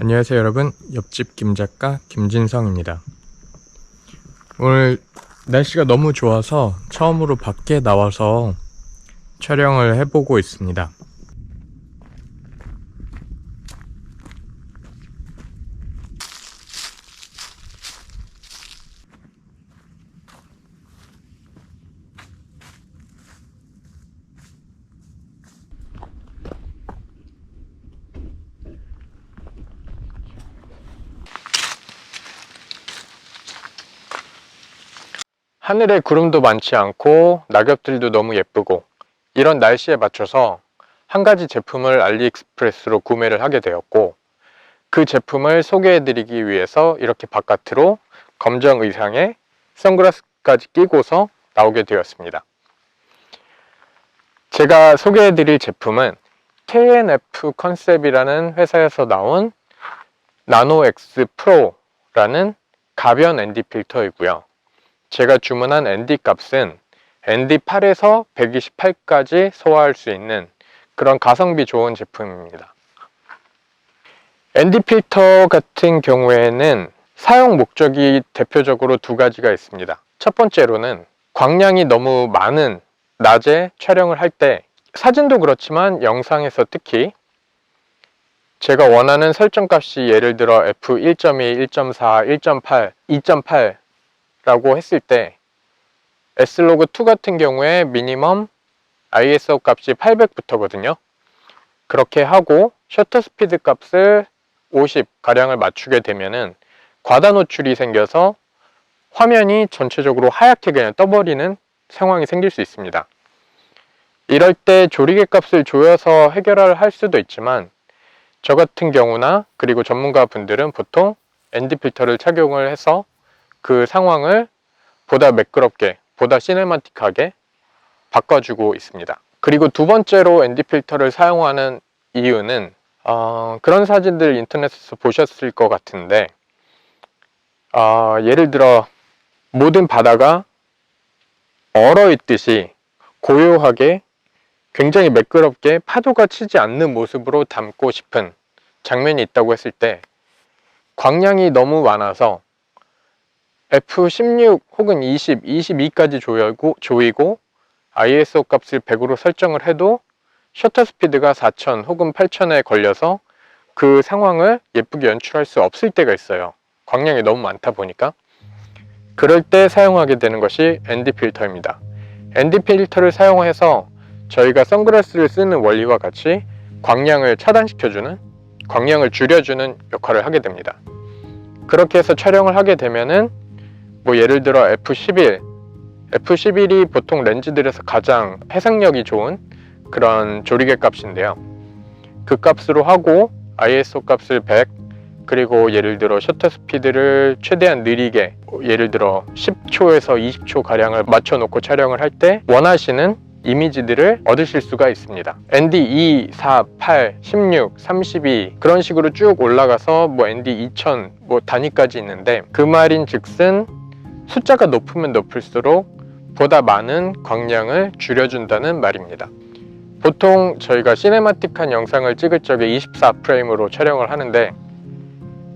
안녕하세요 여러분. 옆집 김작가 김진성입니다. 오늘 날씨가 너무 좋아서 처음으로 밖에 나와서 촬영을 해보고 있습니다 하늘에 구름도 많지 않고 낙엽들도 너무 예쁘고 이런 날씨에 맞춰서 한 가지 제품을 알리익스프레스로 구매를 하게 되었고 그 제품을 소개해드리기 위해서 이렇게 바깥으로 검정 의상에 선글라스까지 끼고서 나오게 되었습니다. 제가 소개해드릴 제품은 KNF 컨셉이라는 회사에서 나온 나노X 프로라는 가변 ND 필터이고요. 제가 주문한 ND 값은 ND8에서 128까지 소화할 수 있는 그런 가성비 좋은 제품입니다. ND 필터 같은 경우에는 사용 목적이 대표적으로 두 가지가 있습니다. 첫 번째로는 광량이 너무 많은 낮에 촬영을 할 때 사진도 그렇지만 영상에서 특히 제가 원하는 설정 값이 예를 들어 f1.2, 1.4, 1.8, 2.8 라고 했을 때 S로그2 같은 경우에 미니멈 ISO 값이 800부터거든요. 그렇게 하고 셔터 스피드 값을 50 가량을 맞추게 되면은 과다 노출이 생겨서 화면이 전체적으로 하얗게 그냥 떠버리는 상황이 생길 수 있습니다. 이럴 때 조리개 값을 조여서 해결을 할 수도 있지만 저 같은 경우나 그리고 전문가 분들은 보통 ND 필터를 착용을 해서 그 상황을 보다 매끄럽게, 보다 시네마틱하게 바꿔주고 있습니다. 그리고 두 번째로 ND 필터를 사용하는 이유는 어, 그런 사진들 인터넷에서 보셨을 것 같은데 어, 예를 들어 모든 바다가 얼어 있듯이 고요하게 굉장히 매끄럽게 파도가 치지 않는 모습으로 담고 싶은 장면이 있다고 했을 때 광량이 너무 많아서 F16 혹은 20, 22까지 조이고, 조이고 ISO 값을 100으로 설정을 해도 셔터 스피드가 4000 혹은 8000에 걸려서 그 상황을 예쁘게 연출할 수 없을 때가 있어요. 광량이 너무 많다 보니까. 그럴 때 사용하게 되는 것이 ND 필터입니다. ND 필터를 사용해서 저희가 선글라스를 쓰는 원리와 같이 광량을 차단시켜주는, 광량을 줄여주는 역할을 하게 됩니다. 그렇게 해서 촬영을 하게 되면은 뭐 예를 들어 F11, F11이 보통 렌즈들에서 가장 해상력이 좋은 그런 조리개 값인데요. 그 값으로 하고 ISO 값을 100 그리고 예를 들어 셔터 스피드를 최대한 느리게 예를 들어 10초에서 20초 가량을 맞춰 놓고 촬영을 할 때 원하시는 이미지들을 얻으실 수가 있습니다. ND 2, 4, 8, 16, 32 그런 식으로 쭉 올라가서 뭐 ND 2000 뭐 단위까지 있는데 그 말인 즉슨 숫자가 높으면 높을수록 보다 많은 광량을 줄여준다는 말입니다. 보통 저희가 시네마틱한 영상을 찍을 적에 24프레임으로 촬영을 하는데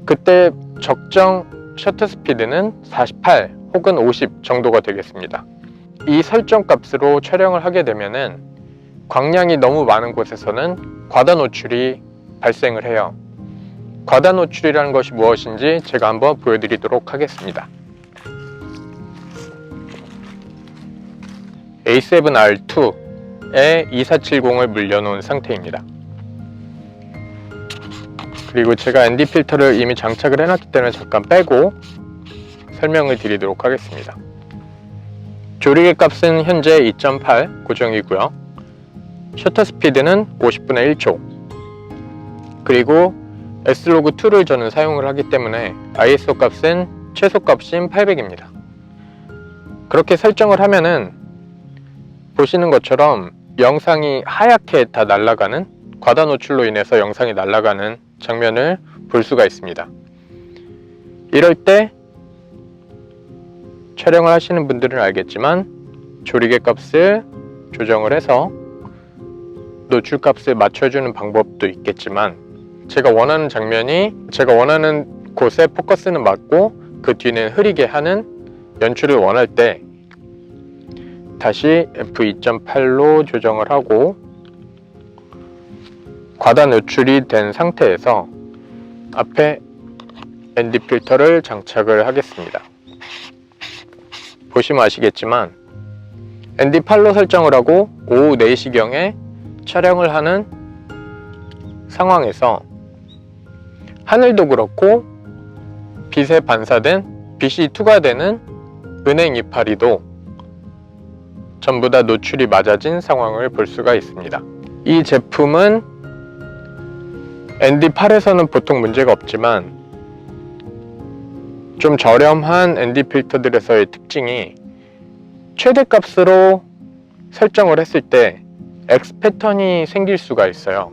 그때 적정 셔터 스피드는 48 혹은 50 정도가 되겠습니다. 이 설정 값으로 촬영을 하게 되면은 광량이 너무 많은 곳에서는 과다 노출이 발생을 해요. 과다 노출이라는 것이 무엇인지 제가 한번 보여드리도록 하겠습니다. A7R2에 2470을 물려놓은 상태입니다. 그리고 제가 ND 필터를 이미 장착을 해놨기 때문에 잠깐 빼고 설명을 드리도록 하겠습니다. 조리개 값은 현재 2.8 고정이고요. 셔터 스피드는 50분의 1초. 그리고 S로그2를 저는 사용을 하기 때문에 ISO 값은 최소 값인 800입니다. 그렇게 설정을 하면은 보시는 것처럼 영상이 하얗게 다 날아가는 과다 노출로 인해서 영상이 날아가는 장면을 볼 수가 있습니다. 이럴 때 촬영을 하시는 분들은 알겠지만 조리개 값을 조정을 해서 노출 값을 맞춰주는 방법도 있겠지만 제가 원하는 장면이 제가 원하는 곳에 포커스는 맞고 그 뒤는 흐리게 하는 연출을 원할 때 다시 f2.8로 조정을 하고 과다 노출이 된 상태에서 앞에 ND 필터를 장착을 하겠습니다. 보시면 아시겠지만 ND8로 설정을 하고 오후 4시경에 촬영을 하는 상황에서 하늘도 그렇고 빛에 반사된 빛이 투과되는 은행 이파리도 전부 다 노출이 맞아진 상황을 볼 수가 있습니다. 이 제품은 ND8에서는 보통 문제가 없지만 좀 저렴한 ND 필터들에서의 특징이 최대값으로 설정을 했을 때 X 패턴이 생길 수가 있어요.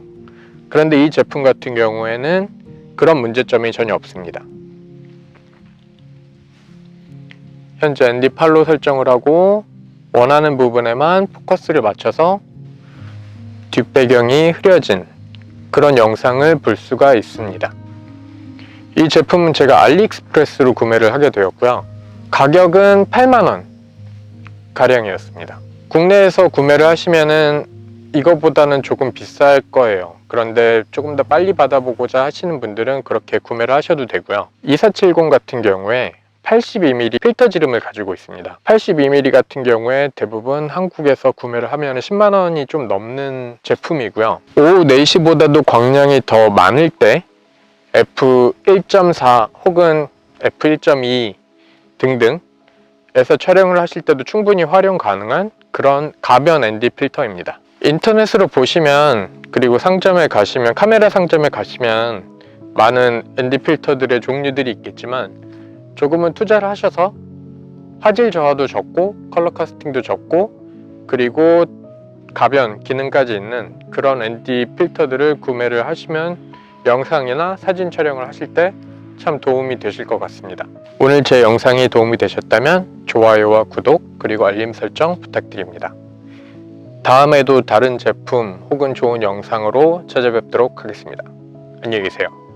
그런데 이 제품 같은 경우에는 그런 문제점이 전혀 없습니다. 현재 ND8로 설정을 하고 원하는 부분에만 포커스를 맞춰서 뒷배경이 흐려진 그런 영상을 볼 수가 있습니다. 이 제품은 제가 알리익스프레스로 구매를 하게 되었고요. 가격은 8만원 가량이었습니다. 국내에서 구매를 하시면은 이거보다는 조금 비쌀 거예요. 그런데 조금 더 빨리 받아보고자 하시는 분들은 그렇게 구매를 하셔도 되고요. 2470 같은 경우에 82mm 필터 지름을 가지고 있습니다. 82mm 같은 경우에 대부분 한국에서 구매를 하면 10만 원이 좀 넘는 제품이고요. 오후 4시보다도 광량이 더 많을 때 f1.4 혹은 f1.2 등등 에서 촬영을 하실 때도 충분히 활용 가능한 그런 가변 ND 필터입니다. 인터넷으로 보시면 그리고 상점에 가시면 카메라 상점에 가시면 많은 ND 필터들의 종류들이 있겠지만 조금은 투자를 하셔서 화질 저하도 적고 컬러 카스팅도 적고 그리고 가변 기능까지 있는 그런 ND 필터들을 구매를 하시면 영상이나 사진 촬영을 하실 때 참 도움이 되실 것 같습니다. 오늘 제 영상이 도움이 되셨다면 좋아요와 구독 그리고 알림 설정 부탁드립니다. 다음에도 다른 제품 혹은 좋은 영상으로 찾아뵙도록 하겠습니다. 안녕히 계세요.